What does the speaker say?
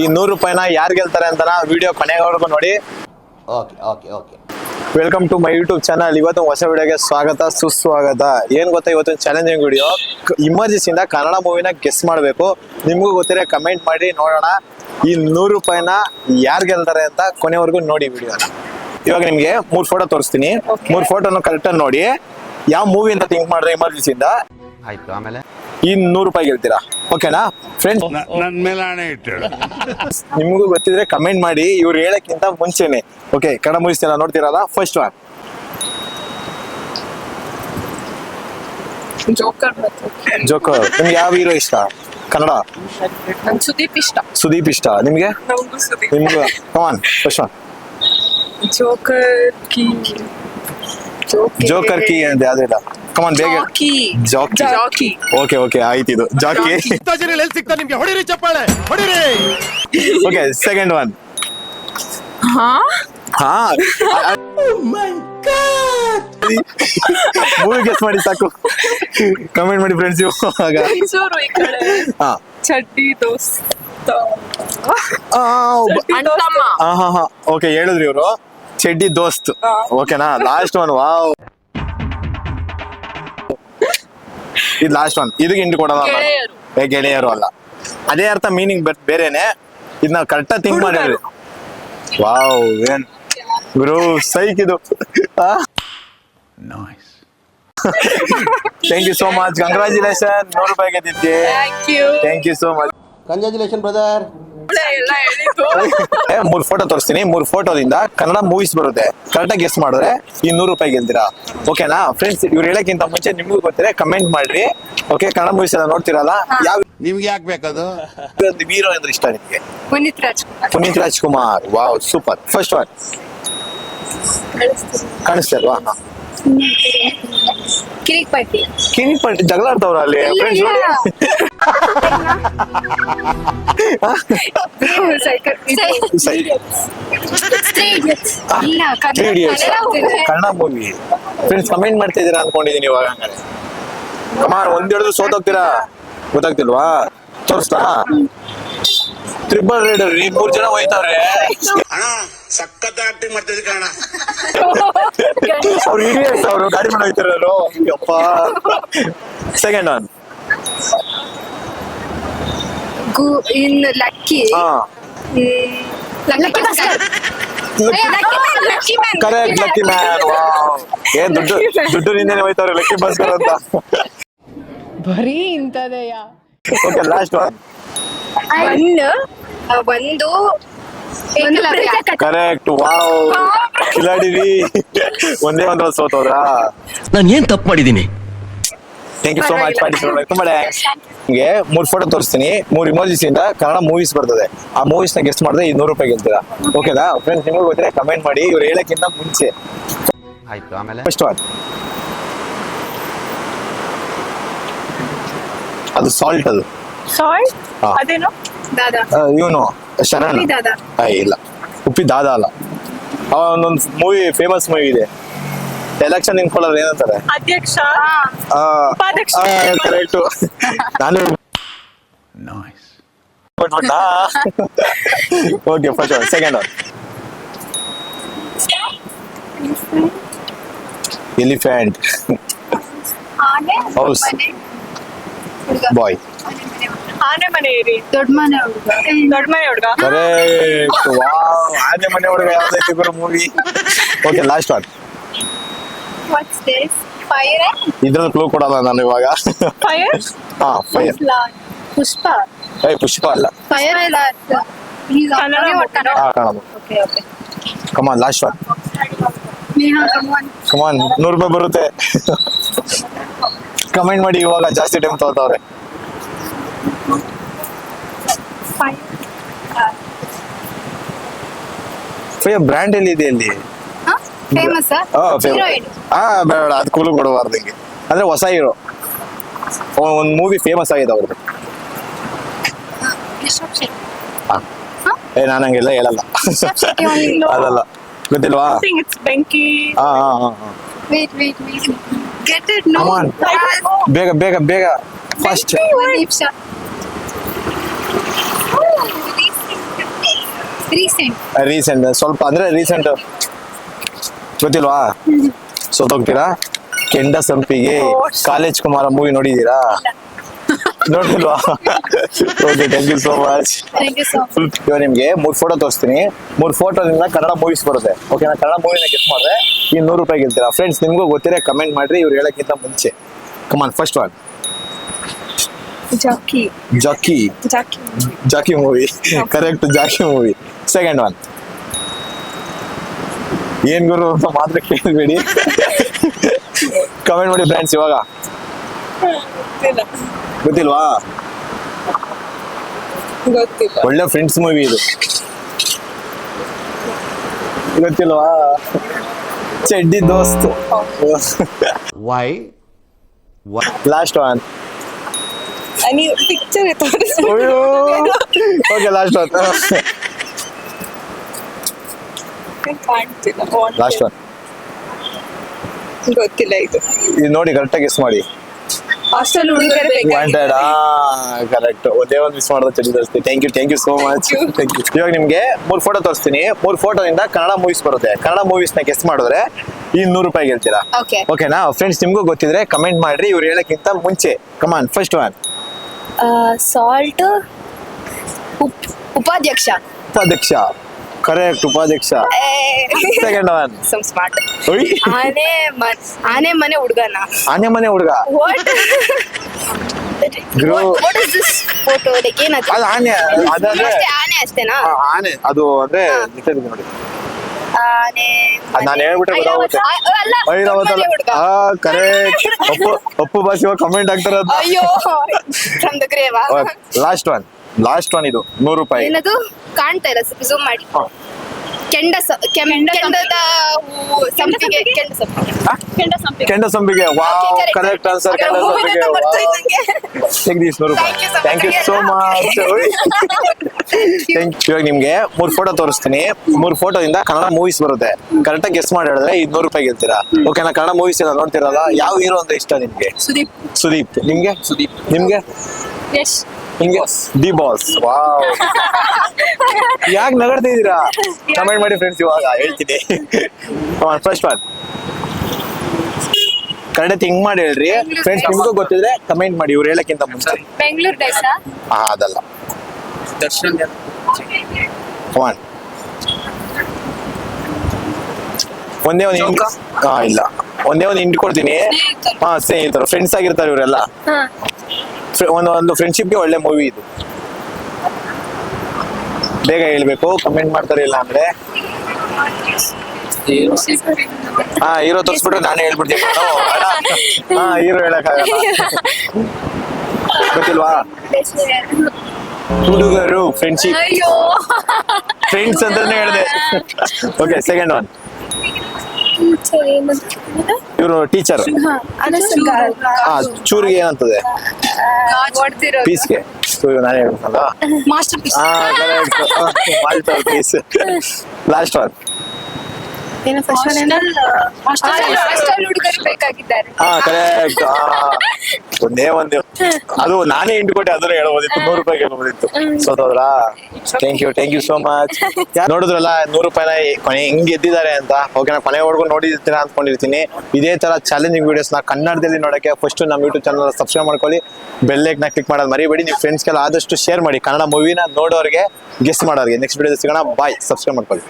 ಈ ನೂರು ರೂಪಾಯಿನ ಯಾರು ಗೆಲ್ತಾರೆ ಅಂತ ವಿಡಿಯೋ ಕೊನೆವರೆಗೂ ನೋಡಿ. Okay okay okay welcome to my YouTube channel ಇವತ್ತು ಹೊಸ ವಿಡಿಯೋಗೆ ಸ್ವಾಗತ ಸುಸ್ವಾಗತ. ಏನ್ ಗೊತ್ತಾ ಇವತ್ತು ಚಾಲೆಂಜಿಂಗ್ ವಿಡಿಯೋ ಇಮರ್ಜೆನ್ಸಿಯಿಂದ ಕನ್ನಡ ಮೂವಿನ ಗೆಸ್ ಮಾಡಬೇಕು. ನಿಮಗೂ ಗೊತ್ತಿರೋ ಕಮೆಂಟ್ ಮಾಡಿ ನೋಡೋಣ. ಈ ನೂರು ರೂಪಾಯಿನ ಯಾರು ಗೆಲ್ತಾರೆ ಅಂತ ಕೊನೆವರೆಗೂ ನೋಡಿ ವಿಡಿಯೋನ ಇವಾಗ ನಿಮ್ಗೆ ಮೂರ್ ಫೋಟೋ ತೋರಿಸ್ತೀನಿ. ಮೂರ್ ಫೋಟೋನು ಕರೆಕ್ಟಾಗಿ ನೋಡಿ. ಯಾವ ಮೂವಿ ಅಂತ ಥಿಂಕ್ ಮಾಡಿದ್ರೆ ಎಮರ್ಜೆನ್ಸಿಯಿಂದ ಆಯ್ತು ಆಮೇಲೆ? ಈ ನೂರು ರೂಪಾಯಿ ಗೆಲ್ತೀರಾ? ಓಕೆನಾ ಫ್ರೆಂಡ್ಸ್ ನನ್ ಮೇಲೆ ಹಣೆ ನಿಮಗೂ ಗೊತ್ತಿದ್ರೆ ಕಮೆಂಟ್ ಮಾಡಿ ಇವ್ರು ಹೇಳಕ್ಕಿಂತ ಮುಂಚೆನೆ. ಓಕೆ ಕನ್ನಡ ಮೂವೀಸ್ ನೋಡ್ತೀರಲ್ಲ ನೋಡ್ತಿರಲ್ಲ ಫಸ್ಟ್ ಒನ್ ಜೋಕರ್ ಮತ್ತು ಜೋಕರ್ ನಿಮ್ಗೆ ಯಾವ ಹೀರೋ ಇಷ್ಟ? ಕನ್ನಡ? ನನ್ ಸುದೀಪ್ ಇಷ್ಟ. ಸುದೀಪ್ ಇಷ್ಟ. ನಿಮ್ಗೆ? ನಮಗೂ ಸುದೀಪ್. ನಿಮ್ಗೆ? Come on first one joker Ki joker ಕಿ ಅಂತ ಯಾವ್ದಿಲ್ಲ ಕಮಾನ್ ಬೇಗ. ಜಾಕಿ. ಜಾಕಿ. ಓಕೆ ಓಕೆ ಆಯ್ತು ಇದು. ಜಾಕಿ. ಎಲ್ಲಿ ಸಿಗ್ತಾ ನಿಮಗೆ? ಹೊಡಿರಿ ಚಪ್ಪಾಳೆ. ಹೊಡಿರಿ. ಓಕೆ ಸೆಕೆಂಡ್ ಒನ್ ಹಾ? ಹಾ. ಮೂವಿ ಗೆಸ್ ಮಾಡಿ ಸಾಕು. ಕಮೆಂಟ್ ಮಾಡಿ ಫ್ರೆಂಡ್ಸ್ ಆಗ. ಈ ಕಡೆ. ಹಾ. ಚಡ್ಡಿ ದೋಸ್ತ. ಹಾ ಹಾ ಹಾ. ಓಕೆ ಹೇಳಿದ್ರಿ ಇವರು. ಚೆಡ್ಡಿ ದೋಸ್ತ್. ಓಕೆನಾ ಲಾಸ್ಟ್ ಒನ್ ವಾವ್ ಇದು ಲಾಸ್ಟ್ ಒನ್ ಇದಕ್ಕೆ ಹಿಂಡಿ ಕೊಡೋಣ ಅಲ್ಲ. ಗೆಳೆಯರು. ಏ ಗೆಳೆಯರು ಅಲ್ಲ. ಅದೇ ಅರ್ಥ ಮೀನಿಂಗ್ ಬೇರೆನೆ. ಬೇರೆನೆ ಇದನ್ನ ಕರೆಕ್ಟಾಗಿ ಥಿಂಕ್ ಮಾಡಿ ಹುಡುಗರು. ವಾವ್ ಏನ್? ಗುರು ಸೈಕ್ ಇದು. Thank you so much congratulation ನೂರು ರೂಪಾಯಿ ಗೆದ್ದಿದ್ದೆ. Thank you thank you so much congratulation brother ಎಲ್ಲ ಹೇಳಿದ್ದು. ಮೂರ್ ಫೋಟೋ ತೋರಿಸ್ತೀನಿ. ಮೂರ್ ಫೋಟೋದಿಂದ ಕನ್ನಡ ಮೂವೀಸ್ ಬರುತ್ತೆ. ಕರೆಕ್ಟಾಗಿ ಗೆಸ್ ಮಾಡಿದ್ರೆ ಈ ನೂರು ರೂಪಾಯಿ ಗೆಲ್ತೀರಾ? ಓಕೆನಾ ಫ್ರೆಂಡ್ಸ್ ಇವ್ರು ಹೇಳಕ್ಕಿಂತ ಮುಂಚೆ ನಿಮ್ಗೂ ಗೊತ್ತಿದೆ ಕಮೆಂಟ್ ಮಾಡ್ರಿ. ಓಕೆ ಕನ್ನಡ ಮೂವೀಸ್ ಎಲ್ಲ ನೋಡ್ತಿರಲ್ಲ ಯಾವ ನಿಮ್ಗೆ ಯಾಕೆ ಬೇಕದು? ಒಂದು ಹೀರೋ ಅಂದ್ರೆ ಇಷ್ಟ ನಿಮ್ಗೆ? Puneeth Rajkumar. Puneeth Rajkumar. Wow super first one ಕಾಣಿಸ್ತಾ ಇಲ್ವಾ ಕಿರಿಕ್ ಪಾಟಿ ಕಿವಿ ಪಟ್ಟಿ ಜಗಳ ಆಡ್ತವ್ರ ಅಲ್ಲಿ ಫ್ರೆಂಡ್ಸ್ ನೋಡಿ ಕನ್ನಡ ಮೂವಿ ಫ್ರೆಂಡ್ಸ್ ಕಮೆಂಟ್ ಮಾಡ್ತಾ ಇದೀರಾ ಅನ್ಕೊಂಡಿದೀನಿ ಇವಾಗ ಹಂಗಾರೆ. ಕಮಾನ್ ಒಂದ್ ಹಿಡಿದು ಸೋತೋಗ್ತೀರಾ? ಗೊತ್ತಾಗ್ತಿಲ್ವಾ? ತೋರಿಸ್ತಾ? ತ್ರಿಬಲ್ ರೈಡರ್ ಈ ಮೂರ್ ಜನ ಹೋಯ್ತಾವ್ರೆ. ಸಖತ್ ಆಕ್ಟಿಂಗ್ ಮಾಡ್ತಿದ್ದೆ ಕಾರಣ ಅವ್ರು ಇಡಿಯಟ್ಸ್ ಅವರು ಗಾಡಿ ಮೇಲೆ ಹೋಯ್ತಿರೋರು ಯಪ್ಪ. ಸೆಕೆಂಡ್ ಒನ್ ಗು ಇನ್ lucky. Ha. Lucky correct lucky man ಏನ್ ದುಡ್ಡು ದುಡ್ಡು ನಿಂದನೆ ಹೋಯ್ತವ್ರೆ ಲಕ್ಕಿ ಬಸ್ಕರ್ ಅಂತ. ಬರೀ ಓಕೆ ಲಾಸ್ಟ್ ಒನ್ ಒಂದು ಒಂದು ಕರೆಕ್ಟ್ ವಾವ್ ಕಿಲಾಡಿರಿ ಒಂದೇ ಒಂದ್ ಸೋತೋದ್ರಾ? ನಾನು ಏನ್ ತಪ್ಪು ಮಾಡಿದ್ದೀನಿ? Thank you so much participate ತುಂಬಾ ನಿಮಗೆ ಮೂರು ಫೋಟೋ ತೋರಿಸ್ತೀನಿ. ಮೂರು ಇಮೋಜಿಸ್ ಇಂದ ಕನ್ನಡ ಮೂವೀಸ್ ಬರ್ತದೆ. ಆ ಮೂವೀಸ್ನ ಗೆಸ್ಟ್ ಮಾಡಿದ್ರೆ ಇನ್ನೂರು ನೂರು ರೂಪಾಯಿ ಗೆಲ್ತೀರಾ ಓಕೆನಾ ಫ್ರೆಂಡ್ಸ್ ನಿಮಗೆ ಗೊತ್ತಿದ್ರೆ ಕಮೆಂಟ್ ಮಾಡಿ ಇವ್ರು ಹೇಳಕ್ಕಿಂತ ಮುಂಚೆ. ಆಯ್ತು ಆಮೇಲೆ? ಫಸ್ಟ್ ಒನ್ ಅದು ಸಾಲ್ಟ್ ಅದು. ಸಾಲ್ಟ್ ಅದೇನೋ? ದಾದಾ. ಇವನು ಶರಣ್ ಶರಣ ದಾದಾ. ಆ, ಇಲ್ಲ. ಉಪ್ಪಿ ದಾದಾ ಅಲ್ಲ. ಅವ ಒಂದೊಂದು ಮೂವಿ ಫೇಮಸ್ ಮೂವಿ ಇದೆ. ಎಲೆಕ್ಷನ್ ನಿಂತ್ಕೊಳ್ಳೋರು ಏನಂತಾರೆ? ಅಧ್ಯಕ್ಷ. ಉಪಾಧ್ಯಕ್ಷ. ಕರೆಕ್ಟ್ ನಾನು okay first one second one elephant house boy ಆನೆ ಮನೆ. ಇರಿ. ದೊಡ್ಡ ಮನೆ ಹುಡುಗ. ದೊಡ್ಡ ಮನೆ ಹುಡುಗ. ಕರೆಕ್ಟ್ ವಾವ್ ಆನೆ ಮನೆ ಹುಡುಗ ಯಾವ್ದೈತಿ ಗುರು movie okay last one what's this fire ಇದ್ರಲ್ಲಿ ಕ್ಲೂ ಕೊಡಲ್ಲ ನಾನು ಇವಾಗ. ಫೈರ್ ಹಾ ಫೈರ್ ಪುಷ್ಪ. ಏ ಪುಷ್ಪ ಅಲ್ಲ. ಫೈರ್ ಕನ್ನಡ ಹಾ ಕಾಣೋದು. Okay okay come on last one come on come on ನೂರು ರೂಪಾಯಿ ಬರುತ್ತೆ. ಕಮೆಂಟ್ ಮಾಡಿ ಇವಾಗ ಜಾಸ್ತಿ ಟೈಮ್ ತಗೋತಾವ್ರೆ. ಫೈರ್ ಫೈರ್ ಬ್ರ್ಯಾಂಡ್ ಎಲ್ಲಿ ಇದೆ ಅಲ್ಲಿ? ಫೇಮಸ್. ಆ? ಬೇಡ ಅದ್ ಕೂಲು ಕೊಡಬಾರ್ದು ಹಿಂಗೆ ಅಂದ್ರೆ ಹೊಸ ಹೀರೋ ಒಂದು ಮೂವಿ ಫೇಮಸ್ ಆಗಿದೆ ಅವ್ರದ್ದು. ಏ ನಾನು ಹಂಗೆಲ್ಲ ಹೇಳಲ್ಲ. ಅದಲ್ಲ. ಗೊತ್ತಿಲ್ವಾ? ಬೆಂಕಿ ಹಾ ಹಾ ಹಾ ಹಾ. Wait wait wait. Get it no. Come on. ಬೇಗ ಬೇಗ Oh, things. ರೀಸೆಂಟ್ ರೀಸೆಂಟ್ ಸ್ವಲ್ಪ ಅಂದ್ರೆ ರೀಸೆಂಟ್ ಗೊತ್ತಿಲ್ವಾ? ಸೋತೋಗ್ತೀರಾ? ಕೆಂಡ ಸಂಪಿಗೆ ಕಾಲೇಜ್ ಕುಮಾರ ಮೂವಿ ನೋಡಿದೀರಾ ನೋಡಿಲ್ವಾ okay thank you so much ಇವಾಗ ನಿಮ್ಗೆ. ಮೂರ್ ಫೋಟೋ ತೋರಿಸ್ತೀನಿ. ಮೂರ್ ಫೋಟೋದಿಂದ ಕನ್ನಡ ಮೂವೀಸ್ ಬರುತ್ತೆ. ಓಕೆನಾ ಕನ್ನಡ ಮೂವಿನ ಗಿಫ್ಟ್ ಮಾಡಿದ್ರೆ ಈ ನೂರು ರೂಪಾಯಿ ಗೆಲ್ತೀರಾ? ಫ್ರೆಂಡ್ಸ್ ನಿಮ್ಗೂ ಗೊತ್ತಿರೋ ಕಮೆಂಟ್ ಮಾಡ್ರಿ. ಇವ್ರು ಹೇಳಕ್ಕಿಂತ ಮುಂಚೆ. Come on first one Jackie. Jackie. Jackie Jackie movie correct Jackie movie second one ಏನ್ ಗುರು? ಅಂತ ಮಾತ್ರ ಕೇಳಬೇಡಿ. ಕಮೆಂಟ್ ಮಾಡಿ ಫ್ರೆಂಡ್ಸ್ ಇವಾಗ. ಗೊತ್ತಿಲ್ವಾ? ಒಳ್ಳೆ ಫ್ರೆಂಡ್ಸ್ ಮೂವಿ ಇದು. ಗೊತ್ತಿಲ್ವಾ? Chaddi Dost. Why last one picture okay last one ಕಾಣ್ತಿಲ್ಲ ಲಾಸ್ಟ್ ಒನ್ ಗೊತ್ತಿಲ್ಲ ಇದು. ಇದು ನೋಡಿ ಕರೆಕ್ಟಾಗಿ ಗೆಸ್ ಮಾಡಿ. ಹಾಸ್ಟೆಲ್ ಹುಡುಗರು ವಾಂಟೆಡ್ ಕರೆಕ್ಟ್ ಒಂದೇ ಒಂದು ಮಿಸ್ ಮಾಡಿದ್ರೆ ಚಳಿ ತೋರಿಸ್ತೀನಿ thank you thank you so much thank you ಇವಾಗ ನಿಮಗೆ ಮೂರು ಫೋಟೋ ತೋರಿಸ್ತೀನಿ. ಮೂರು ಫೋಟೋದಿಂದ ಕನ್ನಡ ಮೂವೀಸ್ ಬರುತ್ತೆ. ಕನ್ನಡ ಮೂವೀಸ್ನ ಗೆಸ್ ಮಾಡಿದ್ರೆ ಇನ್ನೂರು ನೂರು ರೂಪಾಯಿ ಗೆಲ್ತೀರಾ ಓಕೆ ಓಕೆನಾ ಫ್ರೆಂಡ್ಸ್ ನಿಮ್ಗೂ ಗೊತ್ತಿದ್ರೆ ಕಮೆಂಟ್ ಮಾಡ್ರಿ. ಇವ್ರು ಹೇಳಕ್ಕಿಂತ ಮುಂಚೆ. ಕಮಾನ್ ಫಸ್ಟ್ ಒನ್ ಸಾಲ್ಟ್ ಉಪಾಧ್ಯಕ್ಷ. ಉಪಾಧ್ಯಕ್ಷ. ಕರೆಕ್ಟ್ ಉಪಾಧ್ಯಕ್ಷ ಸೆಕೆಂಡ್ ಒನ್ ಸಮ್ ಸ್ಮಾರ್ಟ್ ಆನೆ ಮನ್ ಆನೆ ಮನೆ ಹುಡುಗನ. ಆನೆ ಮನೆ ಹುಡುಗ. What Grow. What is this photo like ಏನದು? ಅದು ಆನೆ ಅದಂದ್ರೆ ಅಷ್ಟೇ ಆನೆ ಅಷ್ಟೇನಾ? ಆ, ಆನೆ ಅದು ಅಂದ್ರೆ ನಿಂತಿದೆ ನೋಡಿ. ಆನೆ ಅದ್ ನಾನ್ ಹೇಳ್ಬಿಟ್ರೆ ಗೊತ್ತಾಗುತ್ತೆ. ಐರಾವತ. ಆ, ಅಲ್ಲ ಐರಾವತ ಮನೆ ಹುಡುಗ. ಆ ಕರೆಕ್ಟ್ ಅಪ್ಪು ಅಪ್ಪು ಬಾಸ್ ಇವಾಗ ಕಮೆಂಟ್ ಆಗ್ತಾರ ಅಯ್ಯೋ ಫ್ರಮ್ ದ ಗ್ರೇವಾ ಲಾಸ್ಟ್ ಒನ್ ಲಾಸ್ಟ್ ಒನ್ ಇದು. ನೂರು ರೂಪಾಯಿ. ಏನದು? ಕಾಣ್ತಾ ಇಲ್ಲ ಸ್ವಲ್ಪ ಝೂಮ್ ಮಾಡಿ. ಕೆಂಡ ಸ- ಕೆಂ- ಕೆಂಡದ ಹೂವು ಸಂಪಿಗೆ ಕೆಂಡ ಸಂಪಿಗೆ. ಕೆಂಡ ಸಂಪಿಗೆ. ಕೆಂಡ ಸಂಪಿಗೆ. Wow Okay, correct. Correct answer ಕೆಂಡ ಹೂವಿನ ಸಂಪಿಗೆ. Thank you so thank you much. So much thank ಇವಾಗ ನಿಮ್ಗೆ ಮೂರ್ ಫೋಟೋ ತೋರಿಸ್ತೀನಿ. ಮೂರ್ ಫೋಟೋದಿಂದ ಕನ್ನಡ ಮೂವೀಸ್ ಬರುತ್ತೆ. ಕರೆಕ್ಟಾಗಿ ಗೆಸ್ ಮಾಡಿ ಹೇಳಿದ್ರೆ ಇನ್ನೂರು ನೂರು ರೂಪಾಯಿ ಗೆಲ್ತೀರಾ ಓಕೆನಾ ಕನ್ನಡ ಮೂವೀಸ್ ಎಲ್ಲ ನೋಡ್ತಿರಲ್ಲ ಯಾವ ಹೀರೋ ಅಂತ ಇಷ್ಟ ನಿಮ್ಗೆ? ಸುದೀಪ್. ಸುದೀಪ್. ನಿಮ್ಗೆ? ಸುದೀಪ್. ನಿಮ್ಗೆ? ಯಶ್. ನಿಮ್ಗೆ ದಿ ಬಾಸ್. ವಾವ್. ಯಾಕೆ ನಗಡ್ತಾ ಇದ್ದೀರಾ? ಕಮೆಂಟ್ ಮಾಡಿ ಫ್ರೆಂಡ್ಸ್ ಇವಾಗ ಹೇಳ್ತೀನಿ. ಫಸ್ಟ್ ಪಾರ್ಟ್ ಕನ್ನಡ ತಿಂಗ್ ಮಾಡಿ ಹೇಳ್ರಿ. ಫ್ರೆಂಡ್ಸ್ ನಿಮ್ಗೂ ಗೊತ್ತಿದ್ರೆ ಕಮೆಂಟ್ ಮಾಡಿ ಇವ್ರು ಹೇಳಕ್ಕಿಂತ ಮುಂಚೆ. ಬೆಂಗಳೂರು ಡೈಸಾ ಹಾ ಅದಲ್ಲ. ಒನ್ ಒಂದೇ ಒಂದು ಹಾ ಇಲ್ಲ. ಒಂದೇ ಒಂದು ಹಿಂಟ್ ಕೊಡ್ತೀನಿ. ಹಾ ಸ್ನೇಹಿತರು ಫ್ರೆಂಡ್ಸ್ ಆಗಿರ್ತಾರೆ ಇವರೆಲ್ಲ. ಒಂದೊಂದು ಒಂದು ಒಂದು ಫ್ರೆಂಡ್ಶಿಪ್ಗೆ ಒಳ್ಳೆ ಮೂವಿ ಇದು. ಬೇಗ ಹೇಳ್ಬೇಕು ಕಮೆಂಟ್ ಮಾಡ್ತಾರೆ ಇಲ್ಲ ಅಂದ್ರೆ. ಹಾ ಹೀರೋ ತೋರಿಸ್ಬಿಟ್ರೆ ನಾನೇ ಹೇಳ್ಬಿಡ್ತೀನಿ. ಹಾ ಹೀರೋ ಹೇಳಕ್ಕಾಗಲ್ಲ. ಗೊತ್ತಿಲ್ವಾ? ಹುಡುಗರು ಫ್ರೆಂಡ್ಶಿಪ್ ಅಯ್ಯೋ. ಫ್ರೆಂಡ್ಸ್ ಅಂತಾನೆ ಹೇಳಿದೆ. ಓಕೆ ಸೆಕೆಂಡ್ ಒನ್ ಇವರು ಟೀಚರ್ ಹಾ ಚೂರಿಗೆ ಏನಂತದೆ ಪೀಸ್ಗೆ. ನಾನು ಹೇಳ್ಬೇಕಲ್ಲ? ಮಾಸ್ಟರ್ ಪೀಸ್ ಲಾಸ್ಟ್ ಒನ್ ಏನು ಫಸ್ಟ್ ಹುಡುಗರು ಬೇಕಾಗಿದ್ದಾರೆ. ಹಾ ಕರೆಕ್ಟ್ ಒಂದೇ ಒಂದು. ಅದು ನಾನೇ ಇಂಟು ಕೊಟ್ಟೆ ಅದನ್ನ ಹೇಳ್ಬೋದಿತ್ತು ನೂರು ರೂಪಾಯಿ ಹೇಳ್ಬೋದಿತ್ತು ಸೋತೋದ್ರಾ thank you thank you so much ನೋಡಿದ್ರಲ್ಲ ನೂರು ರೂಪಾಯಿನ ಕೊನೆ ಹೆಂಗ್ ಗೆದ್ದಿದ್ದಾರೆ ಅಂತ. ಓಕೆ ನಾ ಕೊನೆ ಹೊಡ್ಕೊಂಡು ನೋಡಿರ್ತೀರಾ ಅನ್ಕೊಂಡಿರ್ತೀನಿ. ಇದೇ ತರ ಚಾಲೆಂಜಿಂಗ್ ವಿಡಿಯೋಸ್ ನಾ ಕನ್ನಡದಲ್ಲಿ ನೋಡಕ್ಕೆ ಫಸ್ಟ್ ನಮ್ಮ ಯೂಟ್ಯೂಬ್ ಚಾನಲ್ ಸಬ್ಸ್ಕ್ರೈಬ್ ಮಾಡ್ಕೊಳ್ಳಿ. ಬೆಲ್ಲೈಕ್ನ ಕ್ಲಿಕ್ ಮಾಡೋದು ಮರಿಬೇಡಿ. ನಿಮ್ಮ ಫ್ರೆಂಡ್ಸ್ಗೆಲ್ಲ ಆದಷ್ಟು ಶೇರ್ ಮಾಡಿ. ಕನ್ನಡ ಮೂವಿನ ನೋಡೋರಿಗೆ ಗೆಸ್ಟ್ ಮಾಡೋರಿಗೆ. ನೆಕ್ಸ್ಟ್ ವಿಡಿಯೋ ಸಿಗೋಣ. ಬಾಯ್ ಸಬ್ಸ್ಕ್ರೈಬ್ ಮಾಡ್ಕೊಳ್ಳಿ.